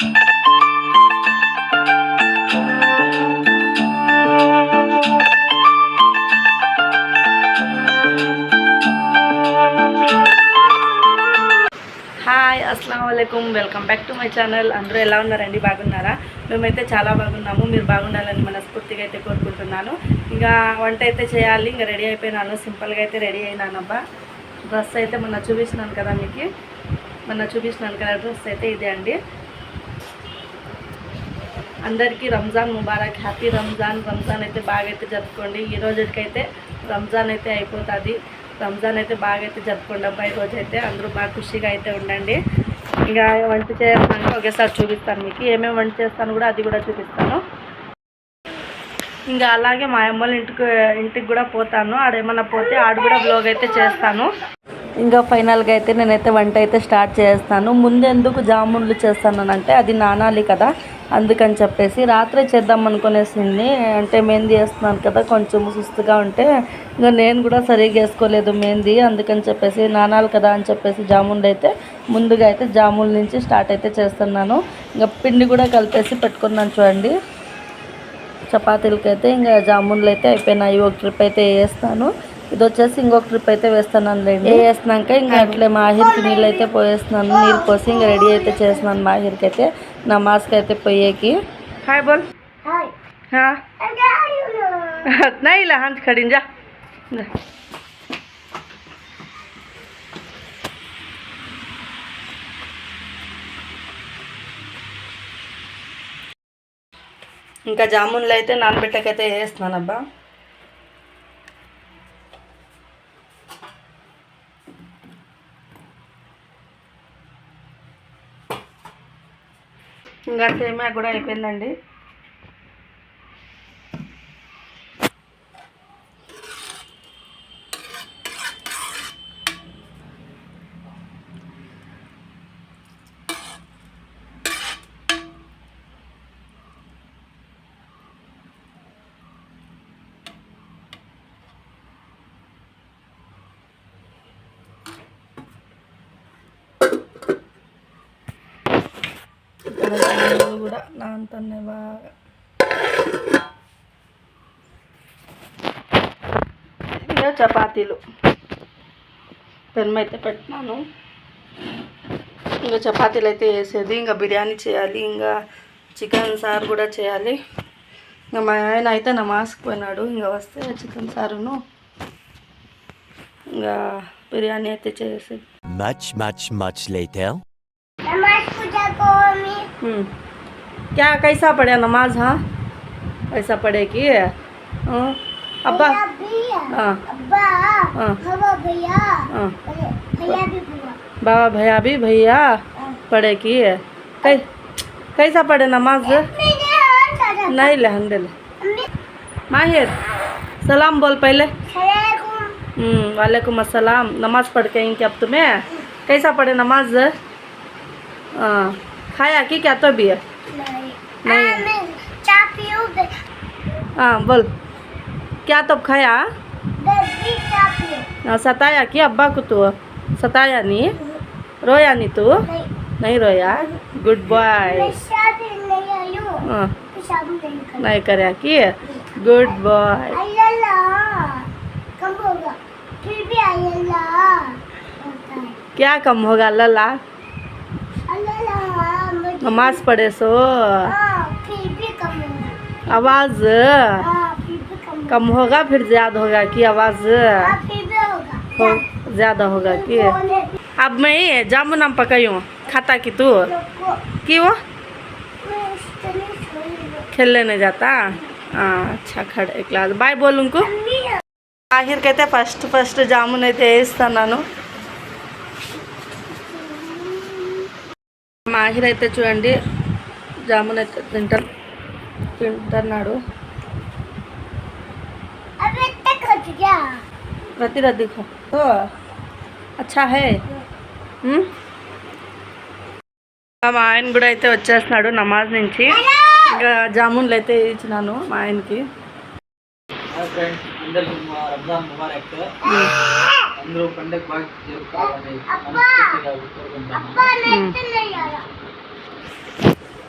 Hi అస్సలం అయికం welcome back to my channel. అందరూ ఎలా ఉన్నారండి? బాగున్నారా? మేమైతే చాలా బాగున్నాము. మీరు బాగుండాలని మనస్ఫూర్తిగా అయితే కోరుకుంటున్నాను. ఇంకా వంట అయితే చేయాలి. ఇంకా రెడీ అయిపోయినాను. సింపుల్గా అయితే రెడీ అయినానబ్బా డ్రెస్ అయితే మొన్న చూపించినాను కదా మీకు. మొన్న చూపించినాను కదా డ్రెస్ అయితే ఇదే అండి. అందరికీ రంజాన్ ముబారక్. హ్యాపీ రంజాన్. రంజాన్ అయితే బాగా అయితే జరుపుకోండి. ఈ రోజుకైతే రంజాన్ అయితే అయిపోతుంది. రంజాన్ అయితే బాగా అయితే జరుపుకోండి అబ్బాయి రోజు అయితే అందరూ బాగా ఖుషిగా అయితే ఉండండి. ఇంకా వంట చేస్తాను ఒకేసారి చూపిస్తాను మీకు. ఏమేమి వంట చేస్తాను కూడా అది కూడా చూపిస్తాను. ఇంకా అలాగే మా అమ్మల ఇంటికి ఇంటికి కూడా పోతాను. ఆడేమన్నా పోతే ఆడు కూడా బ్లాగ్ అయితే చేస్తాను. ఇంకా ఫైనల్గా అయితే నేనైతే వంట అయితే స్టార్ట్ చేస్తాను. ముందెందుకు జామున్లు చేస్తానంటే అది నానాలి కదా అందుకని చెప్పేసి రాత్రే చేద్దాం అనుకునేసింది. అంటే మెహందీ వేస్తున్నాను కదా కొంచెం సుస్తుగా ఉంటే ఇంకా నేను కూడా సరిగ్గా వేసుకోలేదు మెహందీ అందుకని చెప్పేసి నానాలి కదా అని చెప్పేసి జామున్లు అయితే ముందుగా అయితే జామున్ నుంచి స్టార్ట్ అయితే చేస్తున్నాను. ఇంకా పిండి కూడా కలిపేసి పెట్టుకున్నాను చూడండి. చపాతీలకైతే ఇంకా జామున్లు అయితే అయిపోయినాయి. ఒక ట్రిప్ అయితే వేస్తాను. इधे इंकोक ट्रिपे वेस्ना इंकले महिर की नील पोना नील पोसी इंक रेडी अच्छा महिर के अच्छे ना मास्क पोये हाई बोल नहीं हंस खड़ी जा इंका जामुनल नाबेक ఇంకా సేమియా కూడా అయిపోయిందండి. ఇక్కడ కూడా నానుతున్నాయి బాగా ఇంకా చపాతీలు. పెన్ను అయితే పెట్టినాను. ఇంకా చపాతీలు అయితే వేసేది ఇంకా బిర్యానీ చేయాలి. ఇంకా చికెన్ సార్ కూడా చేయాలి. ఇంకా మా ఆయన అయితే నా మాస్క్ పోయినాడు. ఇంకా వస్తే చికెన్ సారును. ఇంకా బిర్యానీ అయితే చేసేది. Much much much later. क्या कैसा पढ़े नमाज़ हाँ? ऐसा पढ़े कि? हाँ, अब्बा हाँ। हाँ। हाँ बाबा भैया भी भैया हाँ। पढ़े कि? कै कैसा पढ़े नमाज़? नहीं ले हम ले। ले माहिर सलाम बोल पहले। हम्म वालेकुम अस्सलाम। नमाज़ पढ़ के आएँगे अब तुम्हें? कैसा पढ़े नमाज़? हाँ। खाया कि क्या तो भी है नहीं हाँ बोल। क्या तो खाया? आ, सताया कि अब्बा को तू? सताया नहीं रोया नहीं तू? नहीं, नहीं रोया? गुड बॉय नहीं करे। कि? गुड बॉय क्या कम होगा लला? नमाज पढ़े सो हाँ फिर भी कम होगा आवाज हाँ फिर भी कम होगा कम होगा फिर ज्यादा होगा कि आवाज हाँ फिर भी होगा हो ज्यादा होगा कि होने अब मैं जामुन हम पकायूँ खाता कि तू को कि वो मैं इतनी छोड़ी खेलने नहीं जाता हाँ अच्छा खड़े क्लास बाय बोल उनको अम्मी ఆఖరికైతే ఫస్ట్ ఫస్ట్ జామున్ అయితే వేస్తున్నాను మా ఆఖిర్ అయితే చూడండి జామున్ అయితే తింటా తింటున్నాడు अबे तक हो गया రతి రద్ది तो అచ్చా హే హ్మ్? మా ఆయన కూడా అయితే వచ్చేస్తున్నాడు నమాజ్ నుంచి ఇంకా జామున్లు అయితే ఇచ్చినాను మా ఆయనకి అందరూ పండుగ బాగా జరుపుకోవాలని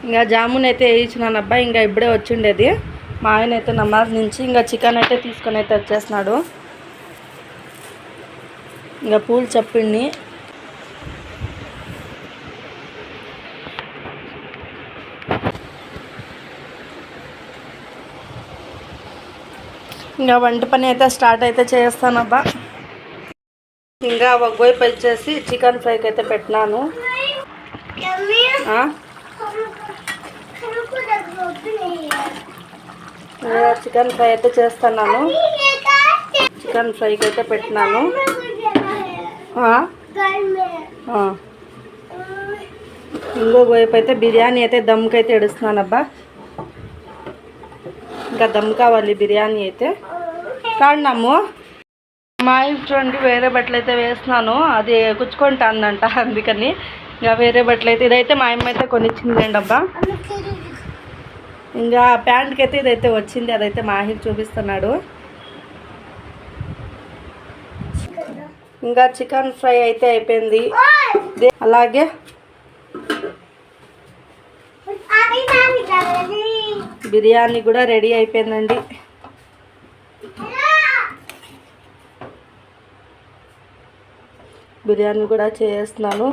ఇంకా జామున్ అయితే వేయించినాను అబ్బాయి ఇంకా ఇప్పుడే వచ్చిండేది. మా ఆయన అయితే నమాజ్ నుంచి ఇంకా చికెన్ అయితే తీసుకొని అయితే వచ్చేసినాడు ఇంకా పూలు చెప్పిండి ఇంకా వంట పని అయితే స్టార్ట్ అయితే చేస్తానబ్బా ఇంకా ఒక వైపు వచ్చేసి చికెన్ ఫ్రైకి అయితే పెట్టినాను. చికెన్ ఫ్రై అయితే చేస్తున్నాను. చికెన్ ఫ్రైకి అయితే పెట్టినాను. ఇంకో ఇంకొక వైపు అయితే బిర్యానీ అయితే దమ్కి అయితే ఎడుస్తున్నానబ్బా ఇంకా దమ్ కావాలి బిర్యానీ అయితే. కాడినాము మా ఇంటి చూడండి వేరే బట్టలు అయితే వేస్తున్నాను అది కుచ్చుకుంటానంట అందుకని ఇంకా వేరే బట్టలు అయితే ఇదైతే మా అమ్మ అయితే కొనిచ్చిందండి అబ్బా. ఇంకా ప్యాంట్కి అయితే ఇదైతే వచ్చింది. అదైతే మాహిర్ చూపిస్తున్నాడు. ఇంకా చికెన్ ఫ్రై అయితే అయిపోయింది. అలాగే బిర్యానీ కూడా రెడీ అయిపోయిందండి. బిర్యానీ కూడా చేస్తున్నాను.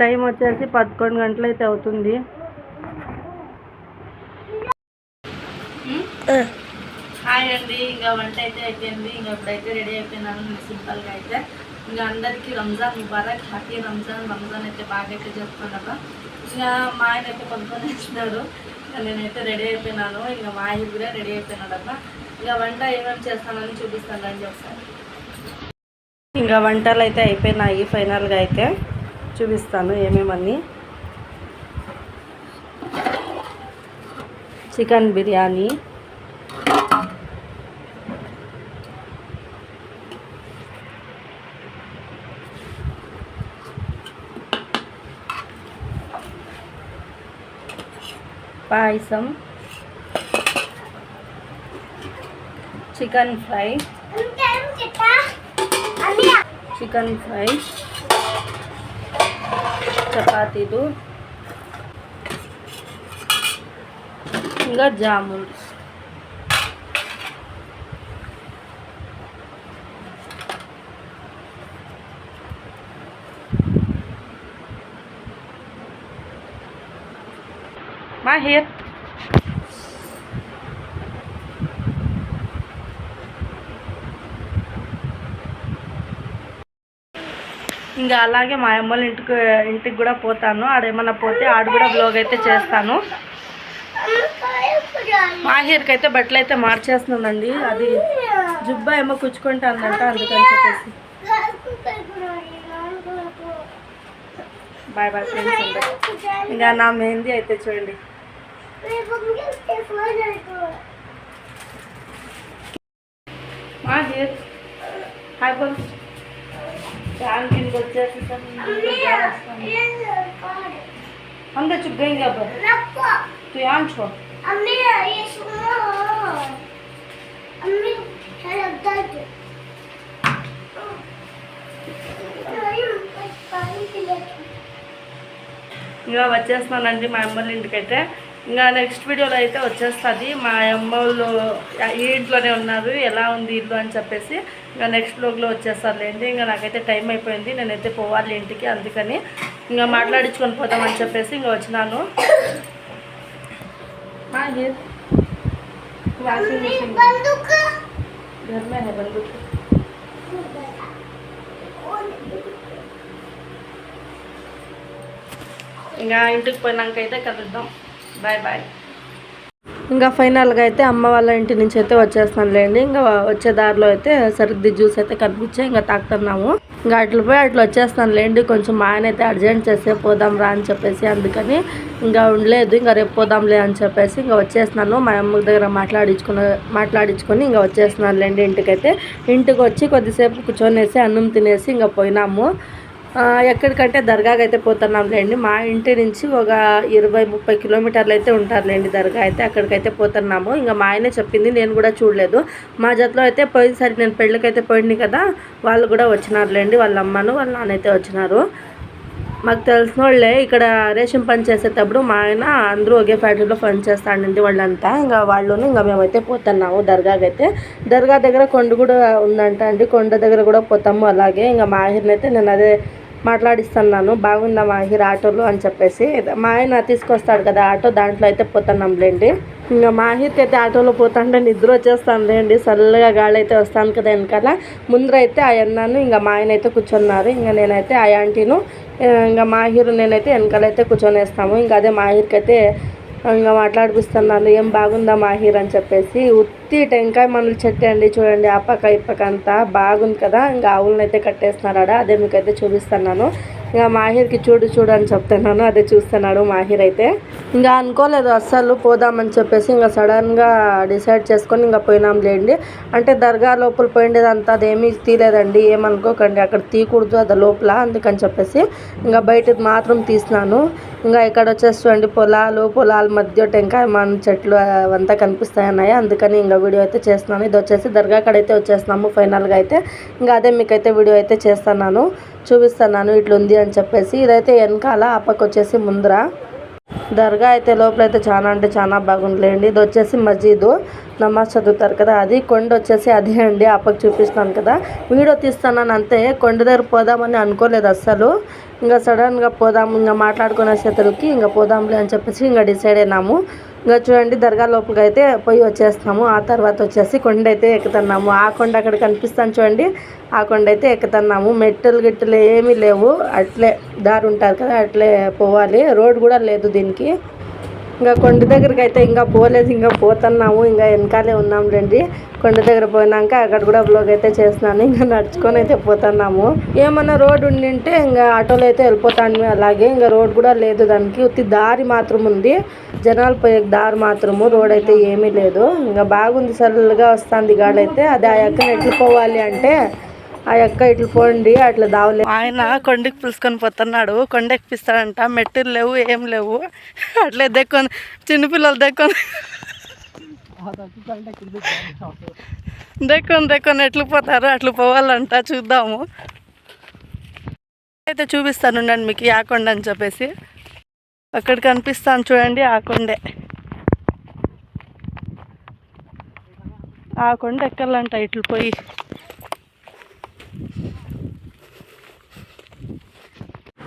టైం వచ్చేసి పదకొండు గంటలు అయితే అవుతుంది. హాయ్ అండి ఇంకా వంట అయితే అయిపోయింది. ఇంకా ఇప్పుడైతే రెడీ అయిపోయినాను సింపుల్గా అయితే. ఇంకా అందరికీ రంజాన్ ముబారక్ హ్యాపీ రంజాన్. రంజాన్ అయితే బాగా అయితే చేస్తున్నాను ఇంకా మా ఆయన అయితే కొనుక్కొని వేసినాడు ఇంకా నేనైతే రెడీ అయిపోయినాను. ఇంకా మా ఆయన కూడా రెడీ అయిపోయినాడమ్మ ఇక ఇంకా వంట ఏమేమి చేస్తానని చూపిస్తాను అని చెప్తాను ఇంకా వంటలు అయితే అయిపోయినాయి ఫైనల్గా అయితే. చూపిస్తాను ఏమేమని చికెన్ బిర్యానీ పాయసం చికెన్ ఫ్రై చికెన్ ఫ్రై చపాతీలు ఇంకా జామున్ మాహిర్ ఇంకా అలాగే మా అమ్మల ఇంటికి ఇంటికి కూడా పోతాను. ఆడేమన్నా పోతే ఆడు కూడా బ్లాగ్ అయితే చేస్తాను. మాహిర్కి అయితే బట్టలు అయితే మార్చేస్తున్నానండి. అది జుబ్బా ఏమో కుచ్చుకుంటానంట అందుకని చెప్పేసి. బాయ్ బాయ్ ఫ్రెండ్స్ ఉంటాయి ఇంకా నా మెహందీ అయితే చూడండి మాహిర్ హాయ్ బోల్ ఫ్యాన్ కింద వచ్చేసి हम तो चुप गएंगे अब तो यहाँ छो अम्मी ये सुनो अम्मी क्या लगता है पानी पिले ఇంకా వచ్చేస్తున్నానండి మా అమ్మల ఇంటికైతే. ఇంకా నెక్స్ట్ వీడియోలో అయితే వచ్చేస్తుంది. మా అమ్మ వాళ్ళు ఈ ఇంట్లోనే ఉన్నారు. ఎలా ఉంది ఇల్లు అని చెప్పేసి ఇంకా నెక్స్ట్ బ్లాగ్లో వచ్చేస్తారులేండి. ఇంకా నాకైతే టైం అయిపోయింది. నేనైతే పోవాలి ఇంటికి అందుకని ఇంకా మాట్లాడించుకొని పోదామని చెప్పేసి ఇంకా వచ్చినాను. వాషింగ్ మిషన్ ఇంకా ఇంటికి పోయినాక అయితే కలుద్దాం. Bye bye. ఇంకా ఫైనల్గా అయితే అమ్మ వాళ్ళ ఇంటి నుంచి అయితే వచ్చేస్తానులేండి. ఇంకా వచ్చే దారిలో అయితే సరిగ్ది జ్యూస్ అయితే కనిపించే ఇంకా తాగుతున్నాము ఇంకా అట్లా పోయి అట్లా వచ్చేస్తానులేండి. కొంచెం మా ఆయన అయితే అర్జెంట్ చేసే పోదాం రా అని చెప్పేసి అందుకని ఇంకా ఉండలేదు. ఇంకా రేపు పోదాంలే అని చెప్పేసి ఇంకా వచ్చేస్తున్నాను. మా అమ్మ దగ్గర మాట్లాడించుకుని మాట్లాడించుకొని ఇంకా వచ్చేస్తున్నానులేండి ఇంటికైతే. ఇంటికి వచ్చి కొద్దిసేపు కూర్చొనేసి అన్నం తినేసి ఇంకా పోయినాము. ఎక్కడికంటే దర్గాకి అయితే పోతున్నాంలేండి మా ఇంటి నుంచి ఒక ఇరవై ముప్పై కిలోమీటర్లు అయితే ఉంటారులేండి దర్గా అయితే. అక్కడికైతే పోతున్నాము. ఇంకా మా ఆయనే చెప్పింది నేను కూడా చూడలేదు. మా జతలో అయితే పోయినసారి నేను పెళ్ళికైతే పోయింది కదా వాళ్ళు కూడా వచ్చినారులేండి వాళ్ళ అమ్మను వాళ్ళ నాన్న అయితే వచ్చినారు. మాకు తెలిసిన వాళ్ళే ఇక్కడ రేషన్ పని చేసేటప్పుడు మా ఆయన అందరూ ఒకే ఫ్యాక్టరీలో పని చేస్తాడండి వాళ్ళంతా. ఇంకా వాళ్ళు ఇంకా మేమైతే పోతున్నాము దర్గాకి అయితే. దర్గా దగ్గర కొండ కూడా ఉందంట అండి. కొండ దగ్గర కూడా పోతాము అలాగే. ఇంకా మా అయితే నేను అదే మాట్లాడిస్తున్నాను. బాగుందా మాహిర్ ఆటోలో అని చెప్పేసి. మా ఆయన తీసుకొస్తాడు కదా ఆటో దాంట్లో అయితే పోతున్నాంలేండి ఇంకా మాహిర్కి అయితే ఆటోలో పోతుంటే నిద్ర వచ్చేస్తానులేండి చల్లగా గాలి అయితే వస్తాను కదా వెనకాల. ముందరైతే ఆ అన్నాను ఇంకా మా ఆయన అయితే కూర్చున్నారు. ఇంకా నేనైతే ఆ ఆంటీను ఇంకా మాహిర్ నేనైతే వెనకాలైతే కూర్చొనేస్తాము. ఇంకా అదే మాహిర్కి అయితే ఇంకా మాట్లాడిపిస్తున్నాను ఏం బాగుందా మాహీర్? అని చెప్పేసి ఉత్తి టెంకాయ మనలు చెట్టు అండి చూడండి ఆ పక్క ఈ పక్క అంతా బాగుంది కదా ఇంకా ఆవులను అయితే కట్టేస్తున్నారా అదే మీకైతే చూపిస్తున్నాను. ఇంకా మాహిర్కి చూడు చూడు అని చెప్తున్నాను అదే చూస్తున్నాడు మాహిర్ అయితే. ఇంకా అనుకోలేదు అస్సలు పోదామని చెప్పేసి ఇంకా సడన్గా డిసైడ్ చేసుకొని ఇంకా పోయినాం లేండి. అంటే దర్గా లోపల పోయిండేదంతా అదేమీ తీలేదండి ఏమనుకోకండి అక్కడ తీయకూడదు అది లోపల అందుకని చెప్పేసి ఇంకా బయటది మాత్రం తీసినాను. ఇంకా ఇక్కడ వచ్చేసి చూడండి పొలాలు పొలాల మధ్య టెంకాయ మన చెట్లు అవంతా కనిపిస్తాయి అన్నాయి అందుకని ఇంకా వీడియో అయితే చేస్తున్నాను. ఇది వచ్చేసి దర్గా కాడైతే వచ్చేస్తున్నాము ఫైనల్గా అయితే. ఇంకా అదే మీకైతే వీడియో అయితే చేస్తున్నాను. చూపిస్తున్నాను ఇట్లుంది అని చెప్పేసి. ఇదైతే వెనకాల ఆ పక్క వచ్చేసి ముందర. దర్గా అయితే లోపల అయితే చాలా అంటే చాలా బాగుంటుందండి ఇది వచ్చేసి మసీదు. నమాజ్ చదువుతారు కదా అది కొండ వచ్చేసి అదే అండి ఆ పక్క చూపిస్తున్నాను కదా. వీడియో తీస్తున్నాను అంతే కొండ దగ్గర పోదామని అనుకోలేదు అస్సలు. ఇంకా సడన్గా పోదాం ఇంకా మాట్లాడుకునే చేతులకి ఇంకా పోదాంలే అని చెప్పేసి ఇంకా డిసైడ్ అయినాము. ఇంకా చూడండి దర్గా లోపలికి అయితే పోయి వచ్చేస్తాము ఆ తర్వాత వచ్చేసి కొండ అయితే ఎక్కుతున్నాము. ఆ కొండ అక్కడ కనిపిస్తాను చూడండి. ఆ కొండ అయితే ఎక్కుతున్నాము. మెట్టలు గిట్టలు ఏమీ లేవు. అట్లే దారి ఉంటారు కదా అట్లే పోవాలి. రోడ్ కూడా లేదు దీనికి. ఇంకా కొండ దగ్గరికి అయితే ఇంకా పోలేదు ఇంకా పోతున్నాము ఇంకా వెనకాలే ఉన్నాంలేండి కొండ దగ్గర పోయినాక అక్కడ కూడా బ్లాగ్ అయితే చేస్తున్నాను ఇంకా నడుచుకొని అయితే పోతున్నాము. ఏమన్నా రోడ్ ఉండింటే ఇంకా ఆటోలో అయితే వెళ్ళిపోతాను అలాగే. ఇంకా రోడ్ కూడా లేదు దానికి ఉత్తి దారి మాత్రం ఉంది. జనాలు పోయే దారి మాత్రము రోడ్ అయితే ఏమీ లేదు. ఇంకా బాగుంది సరళగా వస్తుంది గాడైతే అది ఆ యొక్క ఎట్లు పోవాలి అంటే ఆ యొక్క ఇట్లా పోండి అట్లా దావలే. ఆయన కొండకి పిలుచుకొని పోతున్నాడు. కొండ ఎక్కిపిస్తాడంట మెట్టులు లేవు ఏం లేవు. అట్లే దెక్కొని చిన్నపిల్లలు దెక్కొని. దెక్కొని దెక్కొని ఎట్లు పోతారు? అట్లు పోవాలంట. చూద్దాము. అయితే చూపిస్తాను ఉండండి మీకు ఆ కొండ అని చెప్పేసి. అక్కడ కనిపిస్తాను చూడండి ఆ కొండే. ఆ కొండ ఎక్కాలంట ఇట్లు పోయి.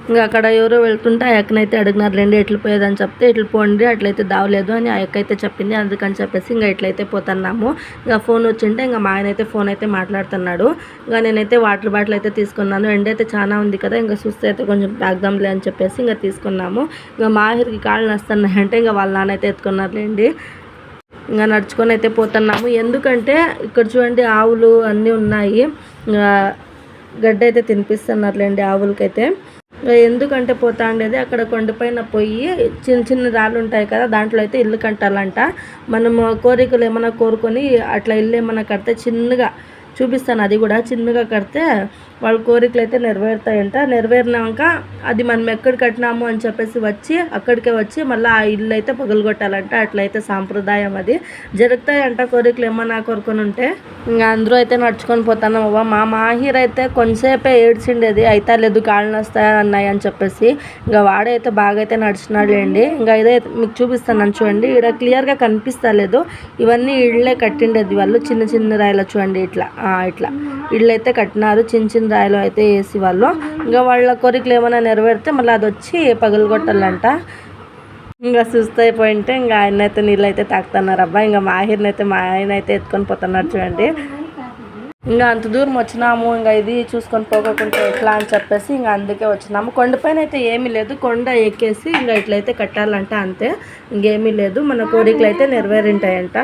ఇంకా అక్కడ ఎవరో వెళ్తుంటే ఆ అక్కనైతే అడిగినారు రెండు ఎట్లు పోయేదని చెప్తే ఇట్లు పోండి అట్లయితే దావలేదు అని ఆ అక్క అయితే చెప్పింది. అందుకని చెప్పేసి ఇంకా ఇట్లయితే పోతున్నాము. ఇంకా ఫోన్ వచ్చింటే ఇంకా మా ఆయన అయితే ఫోన్ అయితే మాట్లాడుతున్నాడు. ఇంకా నేనైతే వాటర్ బాటిల్ అయితే తీసుకున్నాను. ఎండ అయితే చాలా ఉంది కదా ఇంకా చూస్తే అయితే కొంచెం తాగుదాంలే అని చెప్పేసి ఇంకా తీసుకున్నాము. ఇంకా మాహిర్కి కాళ్ళు నస్తున్నాయంటే ఇంకా వాళ్ళ నాన్న అయితే ఎత్తుకున్నారులేండి ఇంకా నడుచుకొని అయితే పోతున్నాము. ఎందుకంటే ఇక్కడ చూడండి ఆవులు అన్నీ ఉన్నాయి. గడ్డ అయితే తినిపిస్తున్నారులేండి ఆవులకైతే. ఎందుకంటే పోతా ఉండేది అక్కడ కొండపైన పోయి చిన్న చిన్న రాళ్ళు ఉంటాయి కదా దాంట్లో అయితే ఇల్లు కట్టాలంట. మనము కోరికలు ఏమైనా కోరుకొని అట్లా ఇల్లు ఏమైనా కడితే చిన్నగా చూపిస్తాను అది కూడా చిన్నగా కడితే వాళ్ళ కోరికలు అయితే నెరవేరుతాయంట. నెరవేరినాక అది మనం ఎక్కడ కట్టినాము అని చెప్పేసి వచ్చి అక్కడికే వచ్చి మళ్ళీ ఆ ఇల్లు అయితే పగలగొట్టాలంట. అట్లయితే సాంప్రదాయం అది. జరుగుతాయంట కోరికలు ఏమన్నా కోరుకొని ఉంటే ఇంకా అందరూ అయితే నడుచుకొని పోతాను అవ్వ మా మాహిర్ అయితే కొంచెంసేపే ఏడ్చిండేది. అయితే లేదు కాళ్ళు వస్తాయి అన్నాయి అని చెప్పేసి ఇంకా వాడైతే బాగా అయితే నడిచినాడు అండి ఇంకా ఇదే మీకు చూపిస్తాను చూడండి. ఇక్కడ క్లియర్గా కనిపిస్తలేదు. ఇవన్నీ ఇళ్ళే కట్టిండేది వాళ్ళు. చిన్న చిన్న రాయలు చూడండి ఇట్లా. ఇట్లా. ఇళ్ళు అయితే కట్టినారు. చిన్న చిన్న రాయలు అయితే వేసి వాళ్ళు ఇంకా వాళ్ళ కోరికలు ఏమైనా నెరవేరితే మళ్ళీ అది వచ్చి పగలగొట్టాలంట ఇంకా సుస్థ అయిపోయింటే ఇంకా ఆయన అయితే నీళ్ళు అయితే తాకుతున్నారు. అబ్బా ఇంకా మాహిర్ని అయితే మా ఆయన అయితే ఎత్తుకొని పోతున్నారు చూడండి. ఇంకా అంత దూరం వచ్చినాము. ఇంకా ఇది చూసుకొని పోకుండా ఎట్లా అని చెప్పేసి ఇంకా అందుకే వచ్చినాము. కొండపైన అయితే ఏమీ లేదు. కొండ ఎక్కేసి ఇంకా ఇట్లయితే కట్టాలంట అంతే. ఇంకేమీ లేదు. మన కోరికలు అయితే నెరవేరింటాయంట.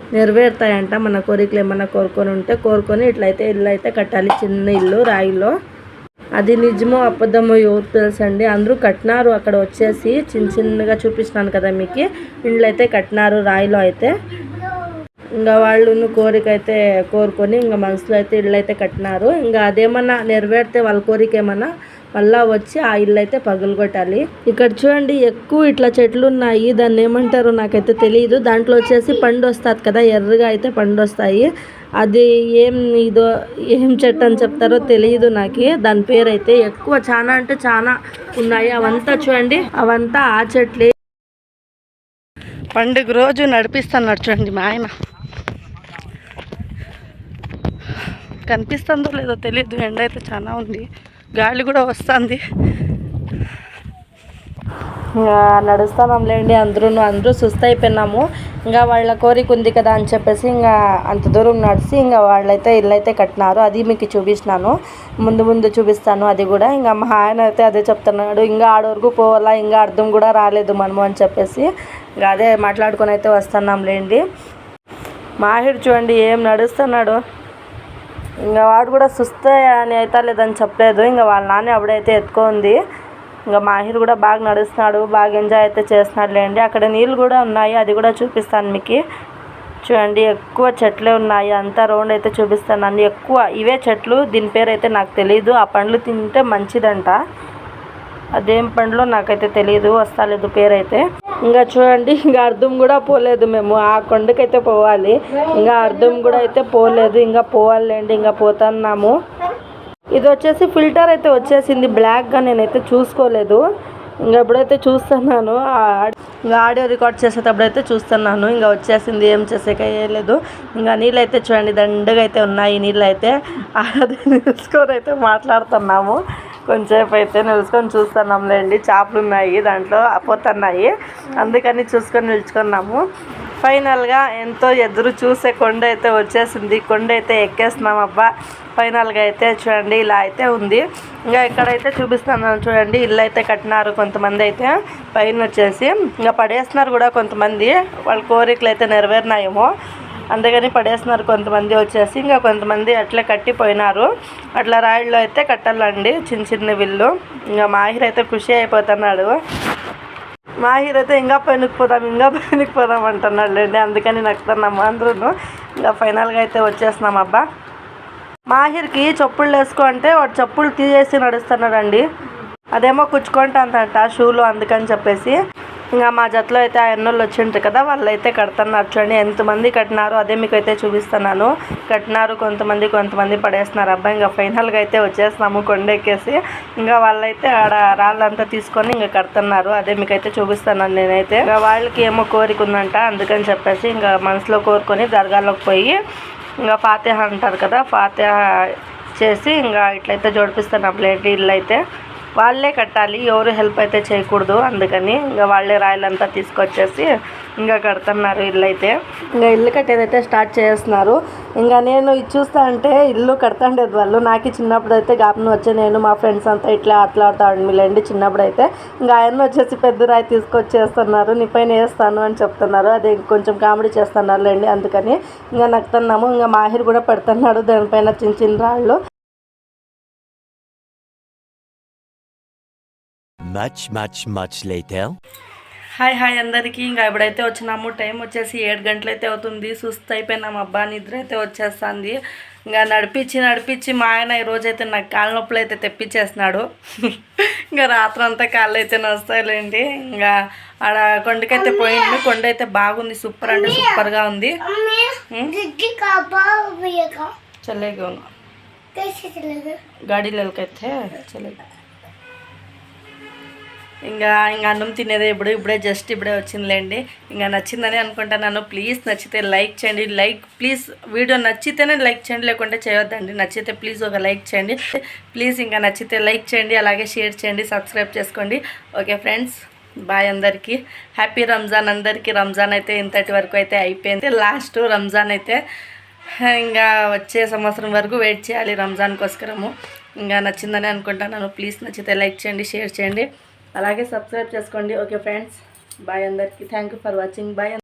నెరవేరుతాయంట. మన కోరికలు ఏమన్నా కోరుకొని ఉంటే కోరుకొని ఇట్లయితే ఇల్లు అయితే కట్టాలి. చిన్న ఇల్లు రాయిలో. అది నిజమో అబద్ధమో ఎవరు తెలుసండి? అందరూ కట్టినారు. అక్కడ వచ్చేసి చిన్న చిన్నగా చూపిస్తున్నాను కదా మీకు. ఇండ్లు అయితే కట్టినారు రాయిలో అయితే. ఇంకా వాళ్ళు కోరిక అయితే కోరుకొని ఇంకా మనసులో అయితే ఇళ్ళు అయితే కట్టినారు. ఇంకా అదేమన్నా నెరవేరితే వాళ్ళ కోరిక ఏమన్నా? మళ్ళా వచ్చి ఆ ఇల్లు అయితే పగులగొట్టాలి. ఇక్కడ చూడండి ఎక్కువ ఇట్లా చెట్లు ఉన్నాయి దాన్ని ఏమంటారో నాకైతే తెలియదు దాంట్లో వచ్చేసి పండు వస్తుంది కదా ఎర్రగా అయితే పండు వస్తాయి అది ఏం ఇదో ఏం చెట్టు అని చెప్తారో తెలియదు నాకు. దాని పేరు అయితే ఎక్కువ చాలా అంటే చాలా ఉన్నాయి. అవంతా చూడండి అవంతా ఆ చెట్లే. పండుగ రోజు నడిపిస్తున్నాడు చూడండి మా ఆయన. కనిపిస్తుందో లేదో తెలియదు ఎండ అయితే చాలా ఉంది. గాలి కూడా వస్తుంది. ఇంకా నడుస్తున్నాంలేండి అందరూ అందరూ సుస్థ అయిపోయినాము. ఇంకా వాళ్ళ కోరిక ఉంది కదా అని చెప్పేసి ఇంకా అంత దూరం నడిచి ఇంకా వాళ్ళైతే ఇల్లు అయితే కట్టినారు. అది మీకు చూపిస్తున్నాను. ముందు ముందు చూపిస్తాను అది కూడా. ఇంకా మా ఆయన అయితే అదే చెప్తున్నాడు. ఇంకా ఆడ వరకు పోవాలా ఇంకా అర్థం కూడా రాలేదు మనము అని చెప్పేసి. ఇంకా అదే మాట్లాడుకొని అయితే వస్తున్నాంలేండి. మాహిర్ చూడండి ఏం నడుస్తున్నాడు. ఇంకా వాడు కూడా సుస్తే అని అయితే లేదని చెప్పలేదు. ఇంకా వాళ్ళ నాన్న అప్పుడైతే ఎత్తుకుంది. ఇంకా మాహిర్ కూడా బాగా నడుస్తున్నాడు బాగా ఎంజాయ్ అయితే చేస్తున్నాడు లేండి. అక్కడ నీళ్ళు కూడా ఉన్నాయి అది కూడా చూపిస్తాను మీకు. చూడండి ఎక్కువ చెట్లే ఉన్నాయి. అంతా రౌండ్ అయితే చూపిస్తాను ఎక్కువ ఇవే చెట్లు దీని పేరు అయితే నాకు తెలియదు ఆ పండ్లు తింటే మంచిదంట. అదేం పండ్లో నాకైతే తెలియదు వస్తాలేదు పేరు అయితే ఇంకా చూడండి ఇంకా అర్థం కూడా పోలేదు మేము. ఆ కొండకైతే పోవాలి. ఇంకా అర్థం కూడా అయితే పోలేదు. ఇంకా పోవాలండి ఇంకా పోతున్నాము. ఇది వచ్చేసి ఫిల్టర్ అయితే వచ్చేసింది. బ్లాక్గా నేనైతే చూసుకోలేదు. ఇంకా ఎప్పుడైతే చూస్తున్నాను. ఆ- ఇంకా ఆడియో రికార్డ్ చేసేటప్పుడు అయితే చూస్తున్నాను. ఇంకా వచ్చేసింది ఏం చేసేక లేదు ఇంకా నీళ్ళు అయితే చూడండి దండగా అయితే ఉన్నాయి. నీళ్ళు అయితే అదే తెలుసుకొని అయితే మాట్లాడుతున్నాము. కొంచెంసేపు అయితే నిలుచుకొని చూస్తున్నాంలేండి. చేపలు ఉన్నాయి దాంట్లో పోతున్నాయి అందుకని చూసుకొని నిల్చుకున్నాము. ఫైనల్గా ఎంతో ఎదురు చూసే కొండ అయితే వచ్చేసింది. కొండ అయితే ఎక్కేస్తున్నాం అబ్బా. ఫైనల్గా అయితే చూడండి ఇలా అయితే ఉంది. ఇంకా ఇక్కడైతే చూపిస్తున్నాను చూడండి ఇల్లు అయితే కట్టినారు కొంతమంది అయితే. పైన వచ్చేసి ఇంకా పడేస్తున్నారు కూడా కొంతమంది. వాళ్ళ కోరికలు అయితే నెరవేరినాయేమో. అందుకని పడేస్తున్నారు కొంతమంది వచ్చేసి. ఇంకా కొంతమంది అట్లే కట్టిపోయినారు. అట్లా రాయిల్లో అయితే కట్టాలండి చిన్న చిన్న విల్లు. ఇంకా మాహిర్ అయితే ఖుషి అయిపోతున్నాడు. మాహిర్ అయితే ఇంకా పైనకి ఇంకా పైనకి పోదాం అంటున్నాడు అండి అందుకని నక్కుతున్నాము అందరూ ఇంకా ఫైనల్గా అయితే వచ్చేస్తున్నాం అబ్బా. మాహిర్కి చెప్పులు వేసుకో అంటే వాడు చెప్పులు తీసేసి నడుస్తున్నాడండి. అదేమో కుచ్చుకుంటుందంట షూలు అందుకని చెప్పేసి. ఇంకా మా జతలో అయితే ఆ ఎన్నోళ్ళు వచ్చింటారు కదా వాళ్ళు అయితే కడుతున్నారు చూడండి. ఎంతమంది కట్టినారో అదే మీకు అయితే చూపిస్తున్నాను. కట్టినారు కొంతమంది కొంతమంది పడేస్తున్నారు. అబ్బాయి ఇంకా ఫైనల్గా అయితే వచ్చేస్తున్నాము కొండెక్కేసి. ఇంకా వాళ్ళైతే ఆడ రాళ్ళంతా తీసుకొని ఇంకా కడుతున్నారు. అదే మీకు అయితే చూపిస్తున్నాను నేనైతే. ఇంకా వాళ్ళకి ఏమో కోరిక ఉందంట అందుకని చెప్పేసి ఇంకా మనసులో కోరుకొని దర్గాలోకి పోయి ఇంకా ఫాతిహ అంటారు కదా ఫాతిహ చేసి ఇంకా ఇట్లయితే జోడిపిస్తాను ప్లేట్ ఇల్లు అయితే. వాళ్ళే కట్టాలి ఎవరు హెల్ప్ అయితే చేయకూడదు. అందుకని ఇంకా వాళ్ళే రాయలంతా తీసుకొచ్చేసి ఇంకా కడుతున్నారు ఇల్లు అయితే ఇంకా ఇల్లు కట్టేదైతే స్టార్ట్ చేస్తున్నారు. ఇంకా నేను ఇది చూస్తా అంటే ఇల్లు కడతాండేది వాళ్ళు. నాకు చిన్నప్పుడు అయితే గాపను వచ్చి నేను మా ఫ్రెండ్స్ అంతా ఇట్లా ఆటలాడుతాడు మీలేండి చిన్నప్పుడు అయితే ఇంకా ఆయన వచ్చేసి పెద్ద రాయి తీసుకొచ్చేస్తున్నారు. నీ పైన వేస్తాను అని చెప్తున్నారు. అదే కొంచెం కామెడీ చేస్తున్నారులేండి. అందుకని ఇంకా నక్కుతున్నాము ఇంకా మాహిర్ కూడా పెడుతున్నాడు. దానిపైన చిన్న చిన్న రాళ్ళు. Much much much later hi hi అందరికీ ఇంకా ఇప్పుడైతే వచ్చినాము టైం వచ్చేసి ఏడు గంటలైతే అవుతుంది. సుస్త్ అయిపోయినాము అబ్బా నిద్ర అయితే వచ్చేస్తుంది. ఇంకా నడిపించి నడిపించి మా ఆయన ఈరోజైతే నాకు కాళ్ళ నొప్పులు అయితే తెప్పించేస్తున్నాడు. ఇంకా రాత్రంతా కాళ్ళు అయితే నొస్తాయిలేండి. ఇంకా ఆడ కొండకైతే పోయింది కొండ అయితే బాగుంది సూపర్ అంటే సూపర్గా ఉంది. చల్లగా గాడీలకైతే చల్లగా. ఇంకా ఇంకా అన్నం తినేదే ఇప్పుడు ఇప్పుడే జస్ట్ ఇప్పుడే వచ్చిందిలేండి. ఇంకా నచ్చిందని అనుకుంటున్నాను. ప్లీజ్ నచ్చితే లైక్ చేయండి. లైక్ ప్లీజ్ వీడియో నచ్చితేనే లైక్ చేయండి లేకుంటే చేయొద్దండి. నచ్చితే ప్లీజ్ ఒక లైక్ చేయండి. ప్లీజ్ ఇంకా నచ్చితే లైక్ చేయండి అలాగే షేర్ చేయండి సబ్స్క్రైబ్ చేసుకోండి. ఓకే ఫ్రెండ్స్ బాయ్ అందరికీ. హ్యాపీ రంజాన్ అందరికీ. రంజాన్ అయితే ఇంతటి వరకు అయితే అయిపోయింది. లాస్ట్ రంజాన్ అయితే ఇంకా వచ్చే సంవత్సరం వరకు వెయిట్ చేయాలి రంజాన్ కోసకరము ఇంకా నచ్చిందని అనుకుంటున్నాను. ప్లీజ్ నచ్చితే లైక్ చేయండి షేర్ చేయండి. అలాగే సబ్స్క్రైబ్ చేసుకోండి. ఓకే ఫ్రెండ్స్ బాయ్ అందరికీ. Thank you for watching bye